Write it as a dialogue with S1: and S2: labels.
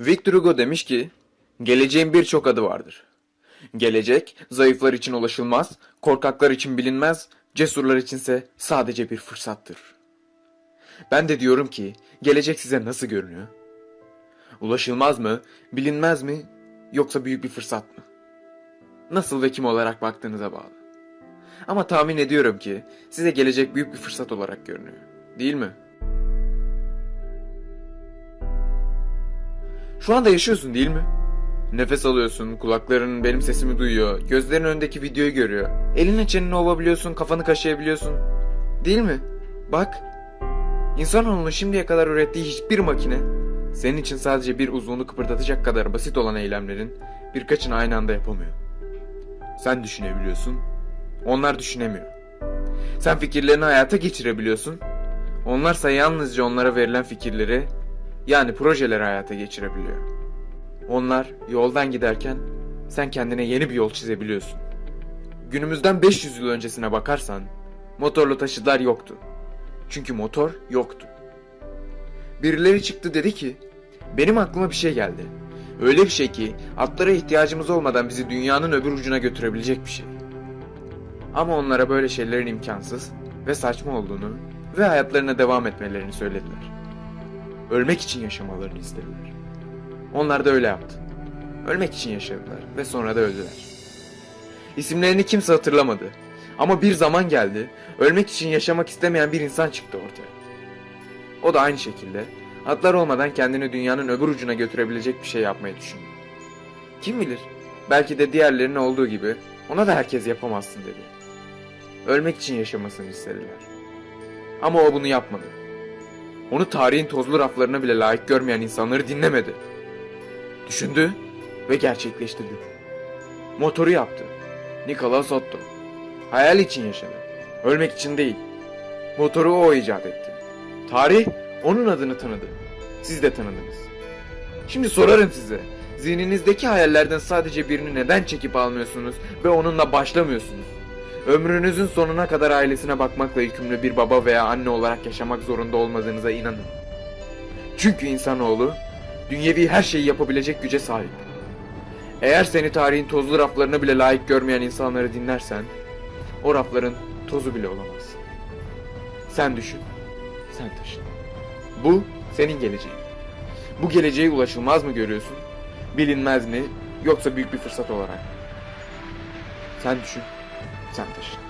S1: Victor Hugo demiş ki, geleceğin birçok adı vardır. Gelecek, zayıflar için ulaşılmaz, korkaklar için bilinmez, cesurlar içinse sadece bir fırsattır. Ben de diyorum ki, gelecek size nasıl görünüyor? Ulaşılmaz mı, bilinmez mi, yoksa büyük bir fırsat mı? Nasıl ve kim olarak baktığınıza bağlı. Ama tahmin ediyorum ki size gelecek büyük bir fırsat olarak görünüyor. Değil mi? Şu anda yaşıyorsun değil mi? Nefes alıyorsun, kulakların benim sesimi duyuyor, gözlerin önündeki videoyu görüyor. Elinle çeneni ovabiliyorsun, kafanı kaşıyabiliyorsun. Değil mi? Bak, insanoğlunun şimdiye kadar ürettiği hiçbir makine, senin için sadece bir uzvunu kıpırdatacak kadar basit olan eylemlerin birkaçını aynı anda yapamıyor. Sen düşünebiliyorsun, onlar düşünemiyor. Sen fikirlerini hayata geçirebiliyorsun, onlarsa yalnızca onlara verilen fikirleri, yani projeleri hayata geçirebiliyor. Onlar yoldan giderken sen kendine yeni bir yol çizebiliyorsun. Günümüzden 500 yıl öncesine bakarsan motorlu taşıtlar yoktu. Çünkü motor yoktu. Birileri çıktı dedi ki benim aklıma bir şey geldi. Öyle bir şey ki atlara ihtiyacımız olmadan bizi dünyanın öbür ucuna götürebilecek bir şey. Ama onlara böyle şeylerin imkansız ve saçma olduğunu ve hayatlarına devam etmelerini söylediler. Ölmek için yaşamalarını istediler. Onlar da öyle yaptı. Ölmek için yaşadılar ve sonra da öldüler. İsimlerini kimse hatırlamadı. Ama bir zaman geldi, ölmek için yaşamak istemeyen bir insan çıktı ortaya. O da aynı şekilde atlar olmadan kendini dünyanın öbür ucuna götürebilecek bir şey yapmayı düşündü. Kim bilir, belki de diğerlerinin olduğu gibi ona da herkes yapamazsın dedi. Ölmek için yaşamasını istediler. Ama o bunu yapmadı. Onu tarihin tozlu raflarına bile layık görmeyen insanları dinlemedi. Düşündü ve gerçekleştirdi. Motoru yaptı. Nikola Sotto. Hayal için yaşadı. Ölmek için değil. Motoru o icat etti. Tarih onun adını tanıdı. Siz de tanıdınız. Şimdi sorarım size. Zihninizdeki hayallerden sadece birini neden çekip almıyorsunuz ve onunla başlamıyorsunuz? Ömrünüzün sonuna kadar ailesine bakmakla yükümlü bir baba veya anne olarak yaşamak zorunda olmadığınıza inanın. Çünkü insanoğlu dünyevi her şeyi yapabilecek güce sahip. Eğer seni tarihin tozlu raflarına bile layık görmeyen insanları dinlersen, o rafların tozu bile olamazsın. Sen düşün, sen taşın. Bu senin geleceğin. Bu geleceğe ulaşılmaz mı görüyorsun? Bilinmez mi? Yoksa büyük bir fırsat olarak? Sen düşün, sen taşın.